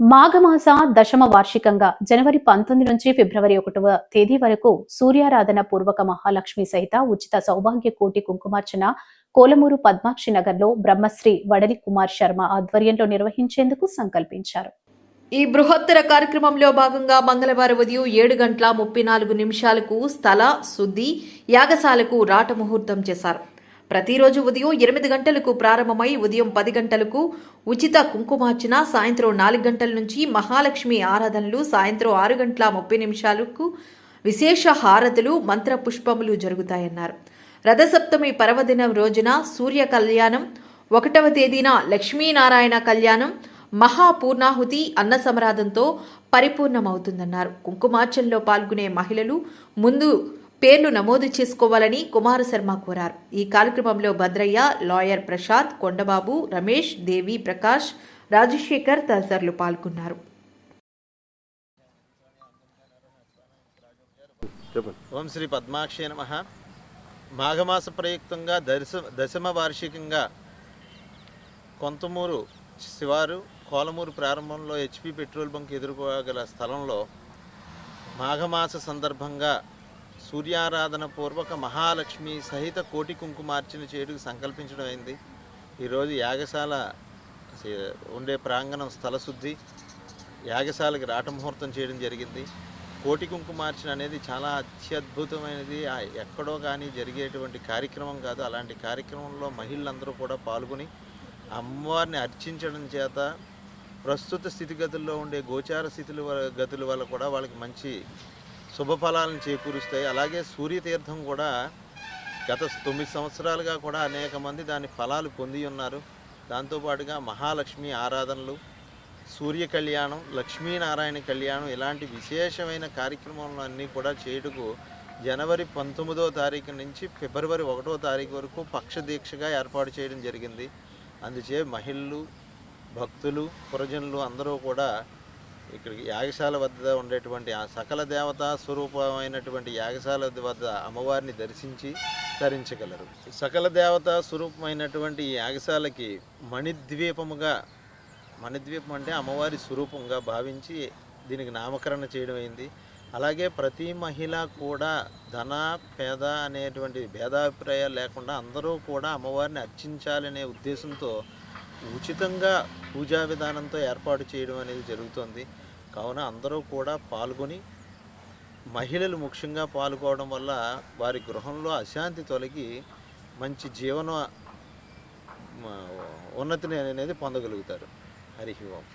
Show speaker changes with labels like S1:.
S1: మాఘమాస దశమ వార్షికంగా జనవరి పంతొమ్మిది నుంచి ఫిబ్రవరి ఒకటవ తేదీ వరకు సూర్యారాధన పూర్వక మహాలక్ష్మి సహిత ఉచిత సౌభాగ్య కోటి కుంకుమార్చన కోలమూరు పద్మాక్షి నగర్లో బ్రహ్మశ్రీ వడలి కుమార్ శర్మ ఆధ్వర్యంలో నిర్వహించేందుకు సంకల్పించారు.
S2: ఈ బృహత్తర కార్యక్రమంలో భాగంగా మంగళవారం ఉదయం ఏడు గంటల ముప్పై నాలుగు నిమిషాలకు స్థల శుద్ధి యాగశాలకు రాట ముహూర్తం చేశారు. ప్రతిరోజు ఉదయం ఎనిమిది గంటలకు ప్రారంభమై ఉదయం పది గంటలకు ఉచిత కుంకుమార్చన సాయంత్రం నాలుగు గంటల నుంచి మహాలక్ష్మి ఆరాధనలు సాయంత్రం ఆరు గంటల ముప్పై నిమిషాలకు విశేష హారతులు మంత్ర పుష్పములు జరుగుతాయన్నారు. రథసప్తమి పర్వదినం రోజున సూర్య కళ్యాణం ఒకటవ తేదీన లక్ష్మీనారాయణ కళ్యాణం మహాపూర్ణాహుతి అన్న సమరాధంతో పరిపూర్ణమవుతుందన్నారు. కుంకుమార్చనలో పాల్గొనే మహిళలు ముందు పేర్లు నమోదు చేసుకోవాలని కుమార శర్మ కోరారు. ఈ కార్యక్రమంలో భద్రయ్య లాయర్ ప్రశాంత్ కొండబాబు రమేష్ దేవి ప్రకాష్ రాజశేఖర్ తదితరులు పాల్గొన్నారు.
S3: ఓం శ్రీ పద్మాక్షి నమ. మాఘమాస ప్రయుక్తంగా దశ దశమ వార్షికంగా కొంతమూరు శివారు కోలమూరు ప్రారంభంలో హెచ్పి పెట్రోల్ బంక్ ఎదుర్కోగల స్థలంలో మాఘమాస సందర్భంగా సూర్యారాధన పూర్వక మహాలక్ష్మి సహిత కోటి కుంకుమార్చన చేయుటకు సంకల్పించడం అయింది ఈరోజు యాగశాల ఉండే ప్రాంగణం స్థలశుద్ధి. యాగశాలకి రాట ముహూర్తం చేయడం జరిగింది. కోటి కుంకుమార్చన అనేది చాలా అత్యద్భుతమైనది. ఎక్కడో కానీ జరిగేటువంటి కార్యక్రమం కాదు. అలాంటి కార్యక్రమంలో మహిళలందరూ కూడా పాల్గొని అమ్మవారిని అర్చించడం చేత ప్రస్తుత స్థితిగతుల్లో ఉండే గోచార స్థితుల గతుల వల్ల కూడా వాళ్ళకి మంచి శుభఫలాలను చేకూరుస్తాయి. అలాగే సూర్యతీర్థం కూడా గత తొమ్మిది సంవత్సరాలుగా కూడా అనేక మంది దాని ఫలాలు పొంది ఉన్నారు. దాంతోపాటుగా మహాలక్ష్మి ఆరాధనలు సూర్య కళ్యాణం లక్ష్మీనారాయణ కళ్యాణం ఇలాంటి విశేషమైన కార్యక్రమాలను అన్నీ కూడా చేయుటకు జనవరి పంతొమ్మిదో తారీఖు నుంచి ఫిబ్రవరి ఒకటో తారీఖు వరకు పక్ష దీక్షగా ఏర్పాటు చేయడం జరిగింది. అందుచే మహిళలు భక్తులు పురజనులు అందరూ కూడా ఇక్కడికి యాగశాల వద్ద ఉండేటువంటి ఆ సకల దేవతా స్వరూపమైనటువంటి యాగశాల వద్ద అమ్మవారిని దర్శించి ధరించగలరు సకల దేవతా స్వరూపమైనటువంటి ఈ యాగశాలకి మణిద్వీపముగా మణిద్వీపం అంటే అమ్మవారి స్వరూపంగా భావించి దీనికి నామకరణ చేయడం అయింది. అలాగే ప్రతి మహిళ కూడా ధన పేద అనేటువంటి భేదాభిప్రాయాలు లేకుండా అందరూ కూడా అమ్మవారిని అర్చించాలనే ఉద్దేశంతో ఉచితంగా పూజా విధానంతో ఏర్పాటు చేయడం అనేది జరుగుతుంది. కావున అందరూ కూడా పాల్గొని మహిళలు ముఖ్యంగా పాల్గొనడం వల్ల వారి గృహంలో అశాంతి తొలగి మంచి జీవన ఉన్నతిని అనేది పొందగలుగుతారు. హరి ఓం.